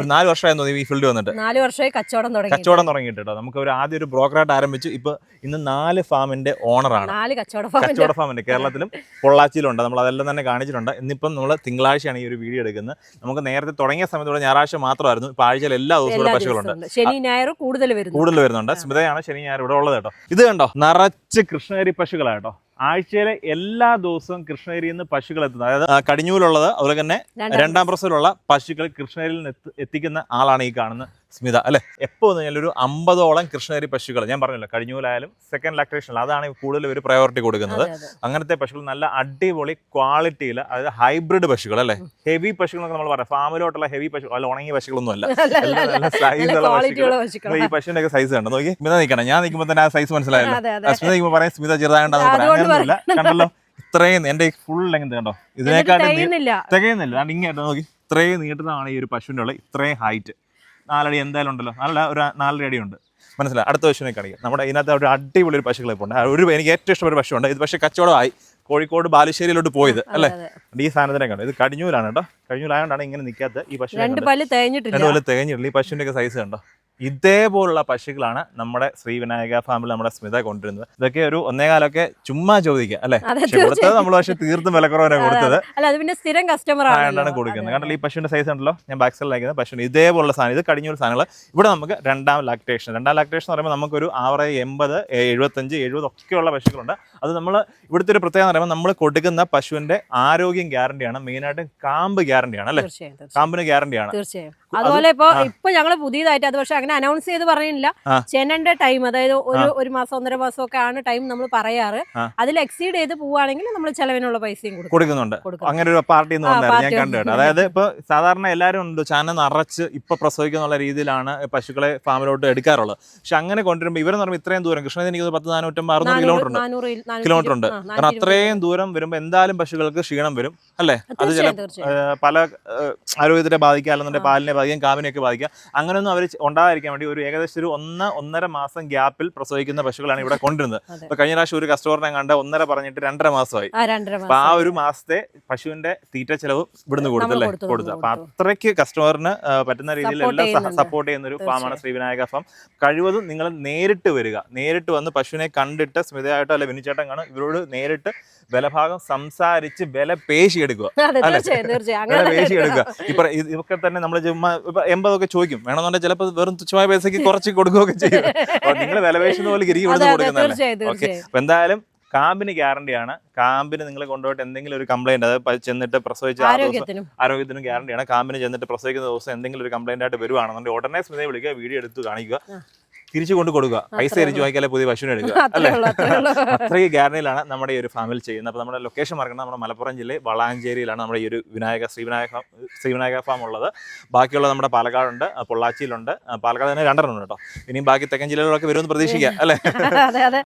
ഒരു നാല് തോന്നി ഈ ഫീൽഡ് വന്നിട്ട്. നാല് വർഷമായി കച്ചവടം തുടങ്ങി കച്ചവടം തുടങ്ങിയിട്ട് കേട്ടോ. നമുക്ക് ഒരു ആദ്യ ഒരു ബ്രോക്കറായിട്ട് ആരംഭിച്ചു. ഇപ്പൊ ഇന്ന് നാല് ഫാമിന്റെ ഓണറാണ്. നാല് കച്ചവട കച്ചവട ഫാമിന്റെ കേരളത്തിലും പൊള്ളാച്ചിയിലുണ്ട്. നമ്മൾ അതെല്ലാം തന്നെ കാണിച്ചിട്ടുണ്ട്. ഇന്നിപ്പം നമ്മൾ തിങ്കളാഴ്ചയാണ് ഈ ഒരു വീഡിയോ എടുക്കുന്നത്. നമുക്ക് നേരത്തെ തുടങ്ങിയ സമയത്തോടെ ഞായറാഴ്ച മാത്രമായിരുന്നു. ഇപ്പൊ ആഴ്ചയിൽ എല്ലാ ദിവസവും ഇവിടെ പശുക്കളുണ്ട്. ശനി ഞായർ കൂടുതൽ വരുന്നു കൂടുതൽ വരുന്നുണ്ട്. സ്മിതയാണ് ശനി ഞായർ ഇവിടെ ഉള്ളത് കേട്ടോ. ഇത് കണ്ടോ? നിറച്ച് കൃഷ്ണഗിരി പശുക്കളാണ് കേട്ടോ. ആഴ്ചയിലെ എല്ലാ ദിവസവും കൃഷ്ണഗിരിയിൽ നിന്ന് പശുക്കൾ എത്തുന്നത്. അതായത് കടിഞ്ഞൂലുള്ളത് അതുപോലെ തന്നെ രണ്ടാം പ്രസവിലുള്ള പശുക്കൾ കൃഷ്ണഗിരിയിൽ നിന്ന് എത്തി- എത്തിക്കുന്ന ആളാണ് ഈ കാണുന്ന സ്മിത അല്ലെ? എപ്പോ വന്നു കഴിഞ്ഞാൽ ഒരു അമ്പതോളം കൃഷ്ണഗിരി പശുക്കൾ ഞാൻ പറഞ്ഞല്ലോ കഴിഞ്ഞൂലായാലും സെക്കൻഡ് ലാക്ടേഷൻ അതാണ് കൂടുതൽ ഒരു പ്രയോറിറ്റി കൊടുക്കുന്നത്. അങ്ങനത്തെ പശുക്കൾ നല്ല അടിപൊളി ക്വാളിറ്റിയിൽ അതായത് ഹൈബ്രിഡ് പശുക്കൾ അല്ലേ? ഹെവി പശുക്കളൊക്കെ നമ്മൾ പറയാം. ഫാമിലോട്ടുള്ള ഹെവി പശു അല്ല ഉണങ്ങിയ പശുക്കളൊന്നും അല്ല. നല്ല പശുക്കൾ. ഈ പശുവിന്റെ ഒക്കെ സൈസ് കണ്ടോ? നോക്കി. സ്മിത നിൽക്കണം ഞാൻ നിൽക്കുമ്പോൾ തന്നെ ആ സൈസ് മനസ്സിലായല്ലോ. സ്മിത നിൽക്കുമ്പോൾ പറയാം സ്മിത ചെറുതായതുകൊണ്ടാന്ന് പറയാം. കണ്ടല്ലോ? ഇത്രയും എന്റെ ഫുൾ ലെങ്ത് കണ്ടോ? ഇതിനേക്കാട്ടും തികയുന്നില്ല. ഇങ്ങനെ നോക്കി. ഇത്രയും നീട്ടുന്നതാണ് ഈ ഒരു പശുവിന്റെ ഉള്ള ഇത്രയും ഹൈറ്റ് നാലടി എന്തായാലും ഉണ്ടല്ലോ. നല്ല ഒരു നാലര അടി ഉണ്ട്. മനസ്സിലായി? അടുത്ത പശുവിനെ കാണിക്കാം നമ്മുടെ ഇതിനകത്ത് ഒരു അടിപൊളി ഒരു പശുക്കളെ ഇപ്പോൾ ഉണ്ട്. ഒരു എനിക്ക് ഏറ്റവും ഇഷ്ടപ്പെട്ട പശുണ്ട് ഇത് പക്ഷേ കച്ചവടമായി. കോഴിക്കോട് ബാലുശ്ശേരിയിലോട്ട് പോയത് അല്ലേ? ഈ സാധനത്തിനെ കണ്ടു. ഇത് കടിഞ്ഞൂലാണ് കേട്ടോ. കടിഞ്ഞൂലായതുകൊണ്ടാണ് ഇങ്ങനെ നിൽക്കാത്ത ഈ പശു രണ്ട് പല്ല് തേഞ്ഞിട്ടില്ല. രണ്ട് പല്ല് തികഞ്ഞിട്ടില്ല ഈ പശുവിന്റെ ഒക്കെ സൈസ് കണ്ടോ? ഇതേപോലുള്ള പശുക്കളാണ് നമ്മുടെ ശ്രീ വിനായക ഫാമിൽ നമ്മുടെ സ്മിത കൊണ്ടുവരുന്നത്. ഇതൊക്കെ ഒരു ഒന്നേകാലൊക്കെ ചുമ്മാ ചോദിക്കുക അല്ലെ? കൊടുത്തത് നമ്മൾ പക്ഷെ തീർത്തും വിലക്കുറവനാണ് കൊടുത്തത്. അല്ല അത് പിന്നെ സ്ഥിരം കസ്റ്റമർ ആയതുകൊണ്ടാണ് കൊടുക്കുന്നത്. കാരണം ഈ പശുവിന്റെ സൈസ് ഉണ്ടല്ലോ? ഞാൻ ബാക്ക് സൈഡിൽ അയക്കുന്നത് പശുവിന് ഇതേപോലുള്ള സാധനം ഇത് കടിഞ്ഞൂൽ സാധനങ്ങൾ ഇവിടെ നമുക്ക് രണ്ടാം ലാക്ടേഷൻ രണ്ടാം ലാക്ടേഷൻ എന്ന് പറയുമ്പോൾ നമുക്കൊരു ആവറേജ് എൺപത് എഴുപത്തഞ്ച് എഴുപത് ഒക്കെയുള്ള പശുക്കളുണ്ട്. അത് നമ്മൾ ഇവിടുത്തെ ഒരു പ്രത്യേകത എന്ന് പറയുമ്പോൾ നമ്മൾ കൊടുക്കുന്ന പശുവിന്റെ ആരോഗ്യം ഗ്യാരണ്ടിയാണ് മെയിനായിട്ട് കാമ്പ് ഗ്യാരണ്ടിയാണ് അല്ലേ. കാമ്പിന് ഗ്യാരണ്ടിയാണ് തീർച്ചയായും. അതുപോലെ ഇപ്പൊ ഇപ്പൊ ഞങ്ങൾ പുതിയതായിട്ട് അത് പക്ഷെ അങ്ങനെ അനൗൺസ് ചെയ്ത് പറയുന്നില്ല. ചെന്നന്റെ ചെനന്റെ ടൈം അതായത് ഒരു ഒരു മാസം ഒന്നര മാസം ഒക്കെ ആണ് ടൈം നമ്മൾ പറയാറ് അതിൽ എക്സീഡ് ചെയ്ത് പോവുകയാണെങ്കിൽ നമ്മൾ ചെലവിനുള്ള പൈസയും കൊടുക്കുന്നുണ്ട്. അങ്ങനെ ഒരു പാർട്ടി എന്ന് പറഞ്ഞാൽ ഞാൻ കണ്ടു അതായത് ഇപ്പൊ സാധാരണ എല്ലാവരും ഉണ്ട് ചാന നിറച്ച് ഇപ്പൊ പ്രസവിക്കുന്നുള്ള രീതിയിലാണ് പശുക്കളെ ഫാമിലോട്ട് എടുക്കാറുള്ളത്. പക്ഷെ അങ്ങനെ കൊണ്ടുവരുമ്പോൾ ഇവരെന്ന് പറയുമ്പോൾ ഇത്രയും ദൂരം കൃഷ്ണൻ എനിക്ക് പത്ത് നാനൂറ്റമ്പത് അറുന്നൂറ് കിലോമീറ്റർ ഉണ്ട്. കിലോമീറ്റർ ഉണ്ട്. കാരണം അത്രയും ദൂരം വരുമ്പോൾ എന്തായാലും പശുക്കൾക്ക് ക്ഷീണം വരും അല്ലേ? അത് ചില പല ആരോഗ്യത്തെ ബാധിക്കാം അല്ലെന്നുണ്ടെങ്കിൽ പാലിനെ ബാധിക്കാം കാമിനെയൊക്കെ ബാധിക്കാം. അങ്ങനെയൊന്നും അവർ ഉണ്ടാകാതിരിക്കാൻ വേണ്ടി ഒരു ഏകദേശം ഒരു ഒന്ന് ഒന്നര മാസം ഗ്യാപ്പിൽ പ്രസവിക്കുന്ന പശുക്കളാണ് ഇവിടെ കൊണ്ടിരുന്നത്. അപ്പൊ കഴിഞ്ഞ പ്രാവശ്യം ഒരു കസ്റ്റമറിനെ കണ്ട ഒന്നര പറഞ്ഞിട്ട് രണ്ടര മാസമായി. അപ്പൊ ആ ഒരു മാസത്തെ പശുവിന്റെ തീറ്റ ചെലവ് ഇവിടുന്ന് കൊടുത്തല്ലേ കൊടുത്തു, അപ്പൊ. അത്രയ്ക്ക് കസ്റ്റമറിന് പറ്റുന്ന രീതിയിൽ എല്ലാം സപ്പോർട്ട് ചെയ്യുന്ന ഒരു ഫാമാണ് ശ്രീവിനായക ഫാം കഴിവതും നിങ്ങൾ നേരിട്ട് വരിക. നേരിട്ട് വന്ന് പശുവിനെ കണ്ടിട്ട് സ്മിതയായിട്ടോ അല്ലെ വിനിച്ചേട്ടൻ കാണും ഇവരോട് നേരിട്ട് വിലഭാഗം സംസാരിച്ച് വില പേശി എടുക്കുക അല്ലേ? വില പേശി എടുക്കുക. ഇപ്പൊ ഇത് ഇതൊക്കെ തന്നെ നമ്മൾ ചുമ്മാ എൺപതൊക്കെ ചോദിക്കും. വേണമെന്നുണ്ടെങ്കിൽ ചിലപ്പോൾ വെറും തുച്ഛമായ പൈസക്ക് കുറച്ച് കൊടുക്കുകയൊക്കെ ചെയ്യും. നിങ്ങൾ വിലപേശുന്ന പോലെ ഗിരി കൊടുത്ത് കൊടുക്കുന്നതാണ്. ഓക്കെ. അപ്പൊ എന്തായാലും കാമ്പിന് ഗ്യാരണ്ടിയാണ് കാമ്പിന് നിങ്ങൾ കൊണ്ടുപോയിട്ട് എന്തെങ്കിലും ഒരു കംപ്ലൈന്റ് അതായത് ചെന്നിട്ട് പ്രസവിച്ച ആരോഗ്യത്തിനും. ഗ്യാരണ്ടിയാണ് കാമ്പിന് ചെന്നിട്ട് പ്രസവിക്കുന്ന ദിവസം എന്തെങ്കിലും ഒരു കംപ്ലൈന്റ് ആയിട്ട് വരുവാണെന്നുണ്ടെങ്കിൽ ഉടനെ സ്മിതയെ വിളിക്കുക വീഡിയോ എടുത്ത് കാണിക്കുക. തിരിച്ചു കൊണ്ട് കൊടുക്കുക. പൈസ തിരിച്ചു വാങ്ങിക്കാതെ പുതിയ പശുവിനെ എടുക്കുക. അല്ലേ? അത്രയും ഗ്യാരണ്ടിയിലാണ് നമ്മുടെ ഈ ഒരു ഫാമിൽ ചെയ്യുന്നത്. അപ്പോൾ നമ്മുടെ ലൊക്കേഷൻ മറക്കണം നമ്മുടെ മലപ്പുറം ജില്ലയിൽ വളാഞ്ചേരിയിലാണ് നമ്മുടെ ഈ ഒരു വിനായക ശ്രീവിനായക ശ്രീവിനായക ഫാം ഉള്ളത്. ബാക്കിയുള്ള നമ്മുടെ പാലക്കാടുണ്ട് പൊള്ളാച്ചിയിലുണ്ട്. പാലക്കാട് തന്നെ രണ്ടെണ്ണം ഉണ്ട് കേട്ടോ. ഇനിയും ബാക്കി തെക്കൻ ജില്ലകളിലൊക്കെ വരുമെന്ന് പ്രതീക്ഷിക്കാം അല്ലേ?